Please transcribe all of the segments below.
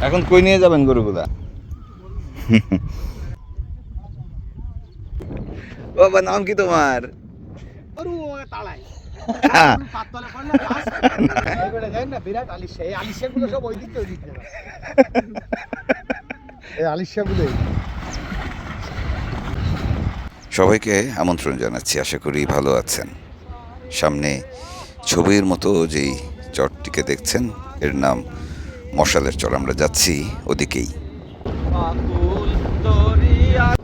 এখন কই নিয়ে যাবেন গরুগুলা? বাবা নাম কি তোমার? হ্যাঁ। সবাইকে আমন্ত্রণ জানাচ্ছি আশা করি ভালো আছেন। সামনে ছবির মতো যেই চটটিকে দেখছেন এর নাম মশালের চর আমরা যাচ্ছি ওদিকেই।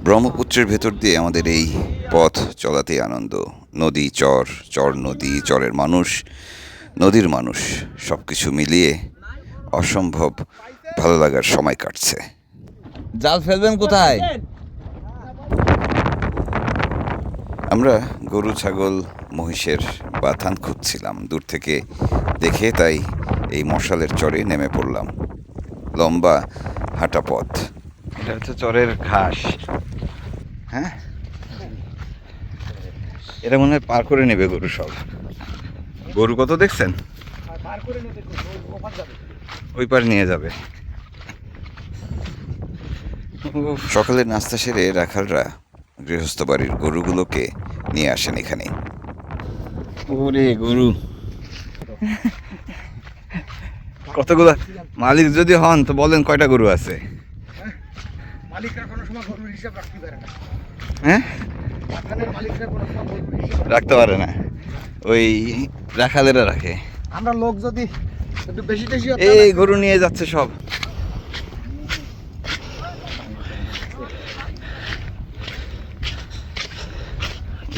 ব্রহ্মপুত্রের ভেতর দিয়ে আমাদের এই পথ চলাতে আনন্দ। নদী চর চর নদী চরের মানুষ নদীর মানুষ সব কিছু মিলিয়ে অসম্ভব ভালো লাগার সময় কাটছে। জাল ফেলবেন কোথায়? আমরা গরু ছাগল মহিষের বাথান খুঁজছিলাম। দূর থেকে দেখে তাই এই মশালের চরে নেমে পড়লাম। লম্বা হাঁটা পথ। এটা হচ্ছে চরের ঘাস। হ্যাঁ? এটা মনে হয় পার করে নেবে গরু সব। গরু কত দেখছেন? পার করে নিতে ওপার যাবে ওই পার নিয়ে যাবে। সকালে নাস্তা সেরে রাখালরা গৃহস্থ বাড়ির গরুগুলোকে নিয়ে আসেন এখানে। ওরে গরু। কতগুলো? মালিক যদি হন তো বলেন কয়টা গরু আছে? মালিকরা কোনো সময় গরুর হিসাব রাখতে পারে না। হ্যাঁ? রাখতে পারে না। ওই রাখালেরা রাখে। আমরা লোক যদি একটু বেশি বেশি এই গরু নিয়ে যাচ্ছে সব।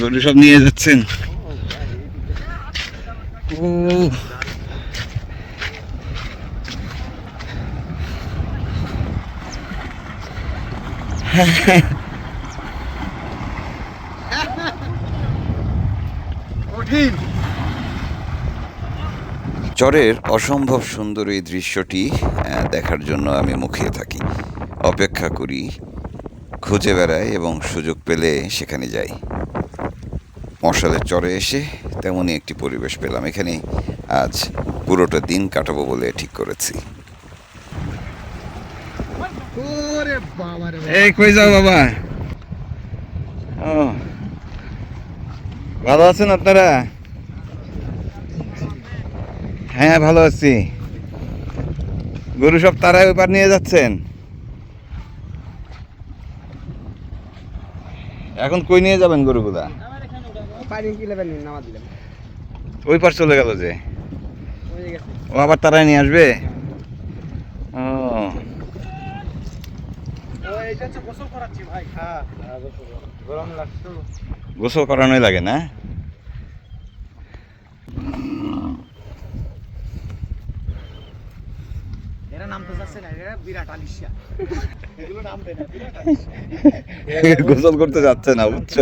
গরু সব নিয়ে যাচ্ছেন। ও। চরের অসম্ভব সুন্দর এই দৃশ্যটি দেখার জন্য আমি মুখিয়ে থাকি। অপেক্ষা করি, খুঁজে বেড়াই এবং সুযোগ পেলে সেখানে যাই। মশালের চরে এসে তেমনই একটি পরিবেশ পেলাম। এখানে আজ পুরোটা দিন কাটাবো বলে ঠিক করেছি ওরে বাবা রে এই, কই যাও বাবা? ও। ভালো আছেন আপনারা? হ্যাঁ ভালো আছি। গরু সব তারাই ওই পার নিয়ে যাচ্ছেন? এখন কই নিয়ে যাবেন গরুগুলা? ওই পার চলে গেল যে। ও আবার তারাই নিয়ে আসবে? ও। গোসল করাচ্ছি ভাই। হ্যাঁ তো। গোসল করানোই লাগে না? এরা নাম তো যাচ্ছে না বিরাট আলিশা এগুলো নাম দেয় না বিরাট আলিশা গোসল করতে যাচ্ছে না বুঝছ?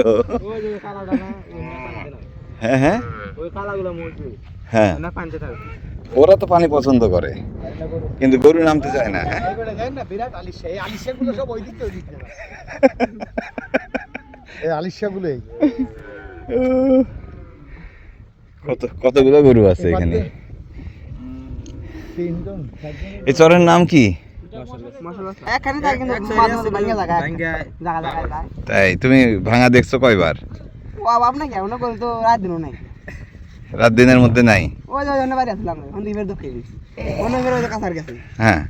হ্যাঁ হ্যাঁ। ওই কালাগুলো মজবুত। হ্যাঁ। না পানিতে থাকে ওরা তো পানি পছন্দ করে। কিন্তু গরু নামতে চায় না হ্যাঁ? এবারে দেন না বিরাট আলিশা এই আলিশা গুলো সব ওই দিক থেকে ওই দিক থেকে এই আলিশা গুলোই কত কতগুলো গরু আছে। এখানে এই চরের নাম কি তাই তুমি ভাঙা দেখছ কয়বার? ও আপনি কেমন করে তো রাত দিনও নাই। রাত দিনের মধ্যে নাই? ওই যে অন্য বাড়ি আসলাম অন্য ফের দুঃখে গেছি। অন্য ফের ওই কাছার গেছে। হ্যাঁ।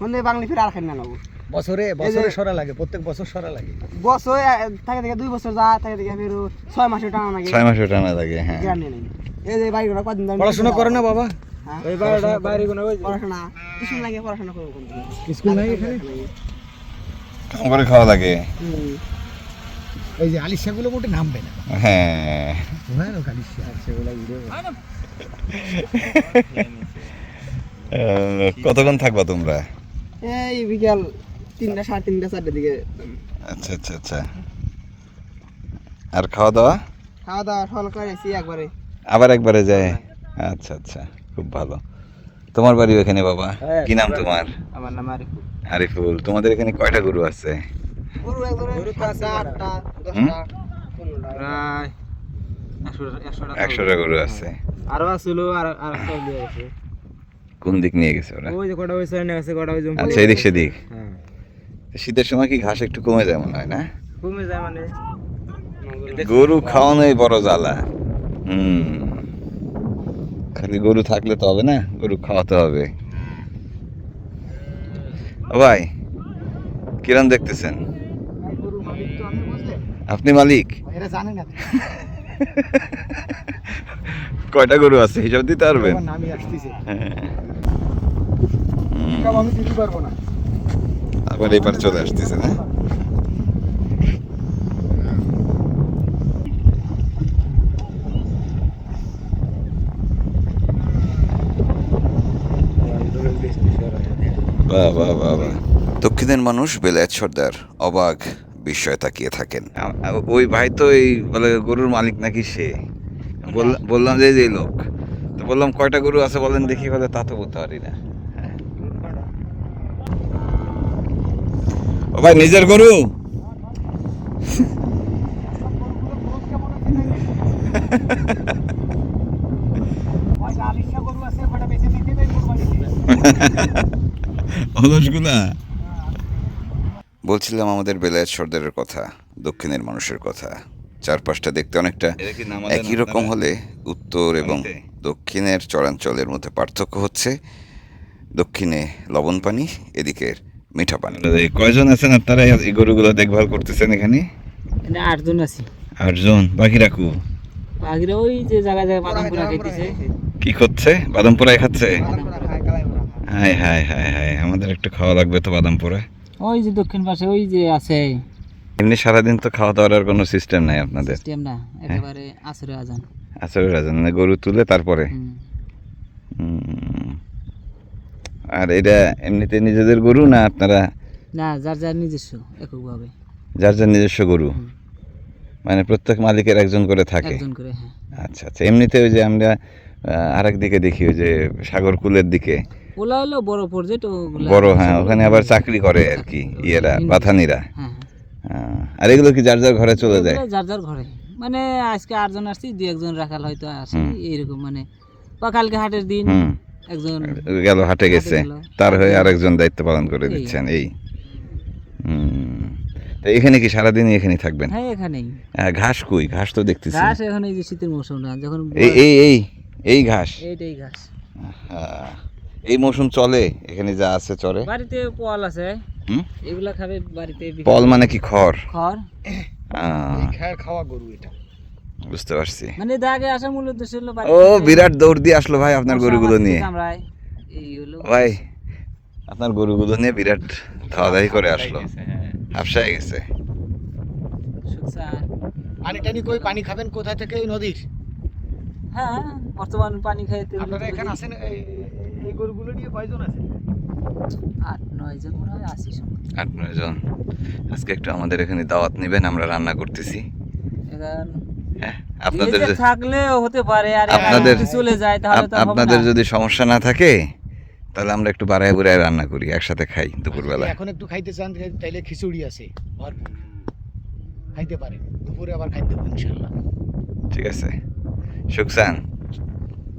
অন্য বাংলি ফের আর খাই না নেব বছরে বছরে সরা লাগে প্রত্যেক বছর সরা লাগে। বছর থাকে থেকে দুই বছর যা থাকে থেকে ফের ছয় মাসে টানা লাগে। ছয় মাসে টানা লাগে হ্যাঁ। নেই। এই যে বাড়িগুলো কদিন ধরে পড়াশোনা করে না বাবা? হ্যাঁ? ওই বাড়িটা বাইরে কোনো পড়াশোনা। কিছু লাগে পড়াশোনা করব কোন স্কুল নাই এখানে? কাম করে খাওয়া লাগে। হুম। এই যে আলিশা গুলো মোটে নামবে না। হ্যাঁ। ভয়ানক আলিশা। সেগুলো আহ, কতক্ষণ থাকবা তোমরা? এই বিকাল তিনটা সাড়ে তিনটা চারটার দিকে। আচ্ছা আচ্ছা আচ্ছা। আর খাওয়া দাওয়া খাওয়া দাওয়া সকাল করে এসি একবারে। আবার একবারে যায়? আচ্ছা আচ্ছা খুব ভালো। তোমার বাড়ি ওখানে বাবা? হ্যাঁ, কি নাম তোমার? আমার নাম আরিফুল। আরিফুল। তোমাদের এখানে কয়টা গরু আছে? গরু একবারে সাতটা আটটা দশটা পনেরোটা। প্রায় একশোটা একশোটা গরু। আছে। আরও আসলো আর আর কোন দিক নিয়ে গেছে ওরা? ওই যে কটা ওই সাইনে আছে কটা ওই জমি আচ্ছা এদিক সেদিক। হ্যাঁ। শীতের সময় কি ঘাস একটু কমে যায় মনে হয় না? কমে যায় মানে। গরু খাওয়ানোই বড় জ্বালা। হুম। খালি গরু থাকলে তো হবে না গরু খাওয়াতে হবে। ও ভাই কিরম দেখতেছেন গরু মালিক তো আমি বুঝলে আপনি মালিক? এরা জানে না। কয়টা গরু আছে? হিসাব দিতে পারবেন? আবার এবার চলে আসতেছে না? বাহ বাহ বাহ বাহ। দক্ষিণের মানুষ বেলায়েত সর্দার অবাক। বিস্ময়ে তাকিয়ে থাকেন। ওই ভাই তো এই বলে গরুর মালিক নাকি সে? বললাম- যে এই যে লোক। তো বললাম কয়টা গরু আছে বলেন দেখি বলে তা তো বলতে পারি না। ও ভাই নিজের গরু? অলসগুলা? বলছিলাম আমাদের বেলায়েত সর্দারের কথা দক্ষিণের মানুষের কথা। চারপাশটা দেখতে অনেকটা একই রকম হলে উত্তর এবং দক্ষিণের চরাঞ্চলের মধ্যে পার্থক্য হচ্ছে। দক্ষিণে লবণ পানি এদিকের মিঠা পানি। কয়জন আছেন? আপনারা এই গরুগুলো দেখভাল করতেছেন এখানে? আটজন আছি। আটজন? বাকি রাখু বাকিরা ওই যে জায়গায় জায়গায় বাদাম পুরা খাইতেছে। কি করছে? বাদাম পোড়াই খাচ্ছে হাই হাই হাই হাই আমাদের একটু খাওয়া লাগবে তো বাদাম পোড়া ওই যে দক্ষিণ পাশে ওই যে আছে। এমনি সারাদিন তো খাওয়া দাওয়ার কোনো সিস্টেম নাই আপনাদের? সিস্টেম না একেবারে আসরে আজান। আসলে রাজন মানে গরু তুলে তারপরে। আর এটা এমনিতে নিজেদের গরু না আপনারা? না যার যার নিজস্ব এককভাবে। যার যার নিজস্ব গরু? মানে প্রত্যেক মালিকের একজন করে থাকে? একজন করে হ্যাঁ। আচ্ছা আচ্ছা। এমনিতে ওই যে আমরা আরেক দিকে দেখি ওই যে সাগর কুলের দিকে। ওলা হলো বড় প্রজেক্ট বড় হ্যাঁ ওখানে আবার চাকরি করে আর কি ইয়েরা বাথানিরা হ্যাঁ আর এগুলো কি যার যার ঘরে চলে যায়? যার যার ঘরে। মানে আজকে আটজন আসছি দুই একজন রাখাল হয়তো আসি এইরকম মানে। বা কালকে হাটের দিন একজন গেল হাটে গেছে তার হয়ে আরেকজন দায়িত্ব পালন করে দিচ্ছেন এই। তো এখানে কি সারাদিনই এখানে থাকবেন? হ্যাঁ এখানেই। ঘাস কই? ঘাস তো দেখতেছি। ঘাস এখন এই যে শীতের মৌসুম না যখন এই এই এই এই ঘাস। এইটাই ঘাস। আহ, এই মৌসুম চলে এখানে যা আছে চলে। বাড়িতে পল আছে। এগুলা খাবে বাড়িতে পল মানে কি খড়? খড়। খায় খাওয়া গরু এটা। বুঝতে পারছি। মানে দাগে আসা মূল উদ্দেশ্য হলো ও বিরাট দৌড় দিয়ে আসলো ভাই আপনার গরুগুলো নিয়ে। কামড়ায়। এই হলো ভাই আপনার গরুগুলো নিয়ে বিরাট ধাওয়াধাই করে আসলো। হাফসায় গেছে। পানি টানি কই পানি খাবেন কোথা থেকে? এই নদীর? হ্যাঁ বর্তমান পানি খাইতে আপনারা এখানে এই গরুগুলো নিয়ে কয়জন আছে? আট নয় জন মনে হয় আশি আট নয় জন। আজকে একটু আমাদের এখানে দাওয়াত নেবেন আমরা রান্না করতেছি। এখন হ্যাঁ আপনাদের থাকলেও হতে পারে আর আপনাদের- যদি চলে যায় তাহলে তো আপনাদের যদি সমস্যা না থাকে তাহলে আমরা একটু বাড়ায় বুড়ায় রান্না করি একসাথে খাই দুপুরবেলা। এখন একটু খাইতে চান তাইলে খিচুড়ি আছে ভরপুর। খাইতে পারেন দুপুরে আবার খাইতে দেবো ইনশাল্লাহ। ঠিক আছে। সুকসান।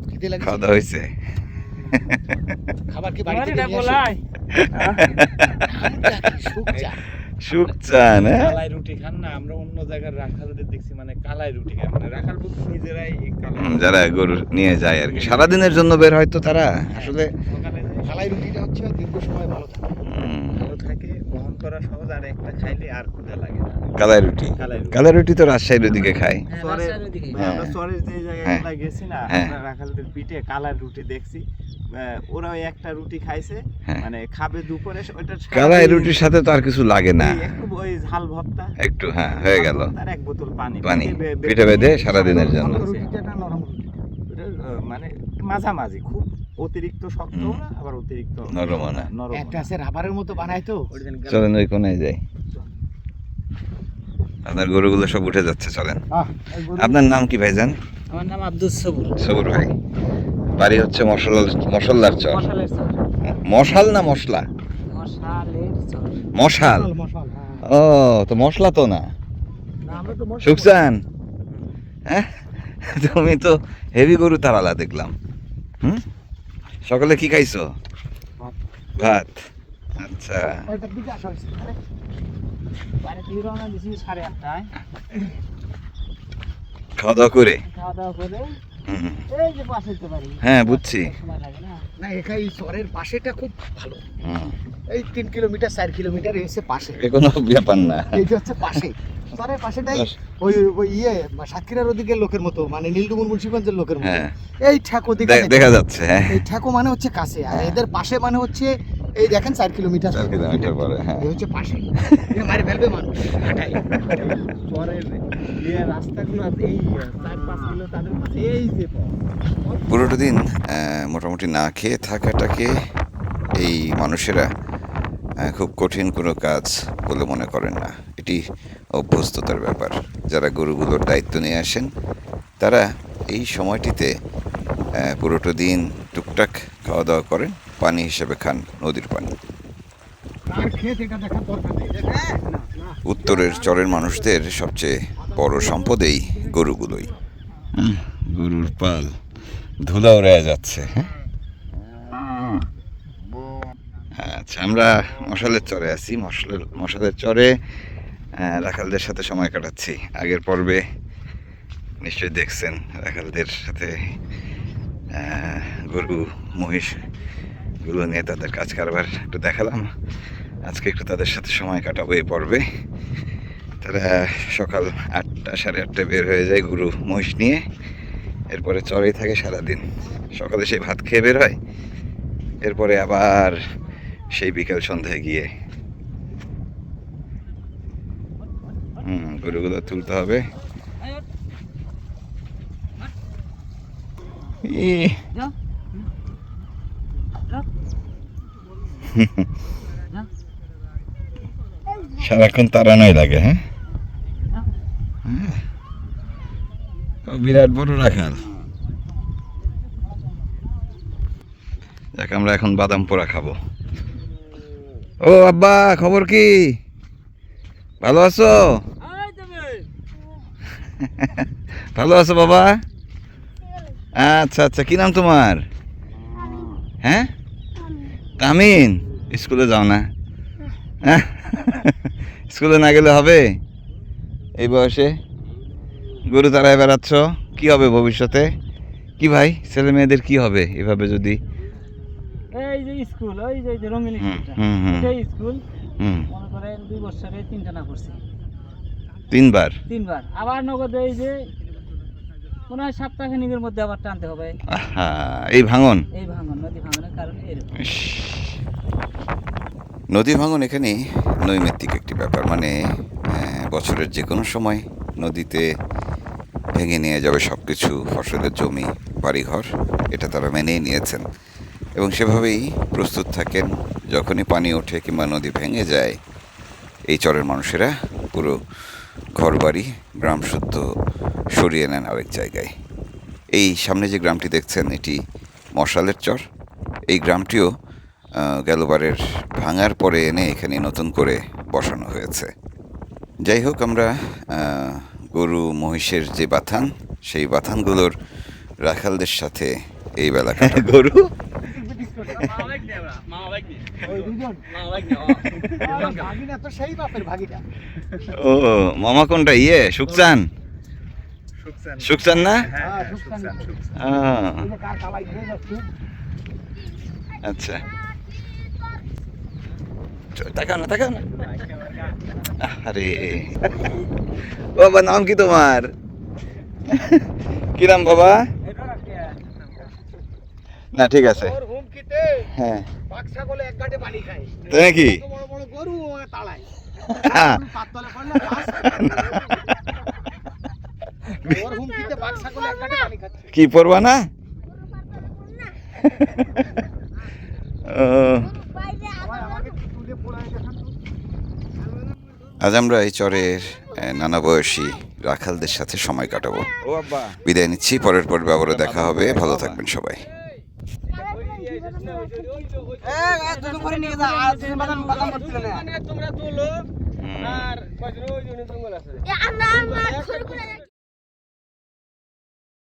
খেতে খাওয়া দাওয়া হয়েছে। খাবার কি বাড়ি থেকে? শুকচা। সুকচান হ্যাঁ? কালাই রুটি খান না আমরা অন্য জায়গার রাখালদের দেখছি মানে কালাই রুটি খান মানে রাখাল বলতে নিজেরাই যারা গরু নিয়ে যায় আর কি। সারাদিনের জন্য বের হয়তো তারা। আসলে কালাই রুটিটা হচ্ছে দীর্ঘ সময় ভালো থাকে। ভালো থাকে করা সহজ আর একটা খাইলে আর ক্ষুধা লাগে না কালাই রুটি কালাই রুটি। তো রাজশাহীর ওদিকে খায় হ্যাঁ। মানে আমরা চরের যে হ্যাঁ। জায়গায় গেছি না হ্যাঁ। আমরা রাখালদের পিঠে কালাই রুটি দেখছি ওরা একটা রুটি খাইছে হ্যাঁ। মানে খাবে দুপুরে ওইটা কালাই রুটির সাথে তো আর কিছু লাগে না ওই ওই ঝাল ভর্তা একটু হ্যাঁ হয়ে গেল আর এক বোতল পানি পানি, পিঠে বেঁধে সারাদিনের জন্য। মানে মাঝামাঝি খুব অতিরিক্ত শক্ত না আবার অতিরিক্ত নরমও না। নরম একটা আছে রাবারের মতো বানায় তো। চলেন ওই কোনায় যাই। আপনার গরুগুলো সব উঠে যাচ্ছে চলেন। আপনার নাম কি ভাইজান? আমার নাম আব্দুল সবুর। সবুর ভাই। বাড়ি হচ্ছে মশলা মশলার চর। চর। মশাল না মশলা? মশালের মশাল। হ্যাঁ। ও তো মশলা তো না। সুকসান হ্যাঁ? তুমি তো হেভি গরু তারালা দেখলাম। হুম? সকালে কি খাইছো? ভাত। আচ্ছা। খাওয়া দাওয়া করে? খাওয়া দাওয়া করে হ্যাঁ বুঝছি। না। এখানে এই চরের পাশেটা খুব ভালো। এই তিন কিলোমিটার চার কিলোমিটার এসে পাশে। কোনো ব্যাপার না। এই যে হচ্ছে পাশে। চরের পাশেটাই ওই ওই ইয়ে সাতক্ষীরার ওদিকে লোকের মতো মানে নীলডুমুর মুন্সিগঞ্জের লোকের মতো। হ্যাঁ। এই ঠেকো দিকে দেখা যাচ্ছে হ্যাঁ। এই ঠেকো মানে হচ্ছে কাছে আর এদের পাশে মানে হচ্ছে এই দেখেন চার কিলোমিটার। চার কিলোমিটার পরে হ্যাঁ। এই হচ্ছে পাশে মারে ফেলবে মানুষ। হাঁটাই। রাস্তাগুলো এই চার পাঁচ কিলো তাদের কাছে এই যে। পুরোটা দিন মোটামুটি না খেয়ে থাকাটাকে এই মানুষেরা খুব কঠিন কোনো কাজ বলে মনে করেন না। এটি অভ্যস্ততার ব্যাপার। যারা গরুগুলোর দায়িত্ব নিয়ে আসেন তারা এই সময়টিতে পুরোটা দিন টুকটাক খাওয়া দাওয়া করেন। পানি হিসেবে খান, নদীর পানি। হ্যাঁ। উত্তরের চরের মানুষদের সবচেয়ে বড় সম্পদ এই গরুগুলোই। গরুর পাল ধুলা উড়ে যাচ্ছে আচ্ছা আমরা মশালের চরে আছি। মশালের মশালের চরে রাখালদের সাথে সময় কাটাচ্ছি। আগের পর্বে নিশ্চয়ই দেখছেন রাখালদের সাথে গরু মহিষ গুলো নিয়ে তাদের কাজ কারবার একটু দেখালাম। আজকে একটু তাদের সাথে সময় কাটাবো এই পর্বে। তারা সকাল আটটা সাড়ে আটটায় বের হয়ে যায় গরু মহিষ নিয়ে। এরপরে চরেই থাকে সারাদিন। সকালে সেই ভাত খেয়ে বের হয়। এরপরে আবার সেই বিকেল সন্ধ্যায় গিয়ে হুম গরুগুলো তুলতে হবে। ই, যাও যাও যাও সারাক্ষণ তাড়ানোই লাগে হ্যাঁ? হ্যাঁ। বিরাট বড় রাখাল। দেখ, আমরা এখন বাদাম পোড়া খাব। ও আব্বা, খবর কি? ভালো আছো? ভালো আছো বাবা? আচ্ছা আচ্ছা কি নাম তোমার? হ্যাঁ? তামিন স্কুলে যাও না। হ্যাঁ? স্কুলে না গেলে হবে? এই বয়সে? গরু তাড়ায় বেড়াচ্ছ? কি হবে ভবিষ্যতে? কি ভাই ছেলে মেয়েদের কি হবে এভাবে যদি? এই যে স্কুল ওই যে রঙিন হুম, স্কুলটা। হুম, হুম। সেই স্কুল মনে করেন দুই বছরে তিনটা না করছি। তিনবার? তিনবার। আবার নগদে এই যে মনে হয় সপ্তাহখানিকের মধ্যে আবার টানতে হবে। আহা, এই ভাঙন? এই ভাঙন নদী ভাঙনের কারণে এরকম। নদী ভাঙন এখানে নৈমিত্তিক একটি ব্যাপার মানে বছরের যে কোনো সময় নদীতে ভেঙে নিয়ে যাবে সব কিছু ফসলের জমি বাড়িঘর এটা তারা মেনেই নিয়েছেন। এবং সেভাবেই প্রস্তুত থাকেন যখনই পানি ওঠে কিংবা নদী ভেঙে যায় এই চরের মানুষেরা পুরো ঘরবাড়ি গ্রাম শুদ্ধ সরিয়ে নেন আরেক জায়গায়। এই সামনে যে গ্রামটি দেখছেন এটি মশালের চর। এই গ্রামটিও গেলবারের ভাঙার পরে এনে এখানে নতুন করে বসানো হয়েছে। যাই হোক আমরা গরু মহিষের যে বাথান সেই বাথানগুলোর রাখালদের সাথে এই বেলা গরু? ওই দুজন ভাগিনা তো সেই বাপের ভাগিনা ও মামা কোনটা ইয়ে সুকচান না হ্যাঁ হ্যাঁ, আচ্ছা। তাকাও না তাকাও না। আরে ও বাবা নাম কি তোমার? কি নাম বাবা? না ঠিক আছে। হ্যাঁ। বাঘ ছাগলে এক গাঁটে পানি খায়। তাই নাকি? কি পড়বা না। আজ আমরা এই চরের নানা বয়সী রাখালদের সাথে সময় কাটাবো। বিদায় নিচ্ছি পরের পর্বে আবারও দেখা হবে। ভালো থাকবেন সবাই। তোমরা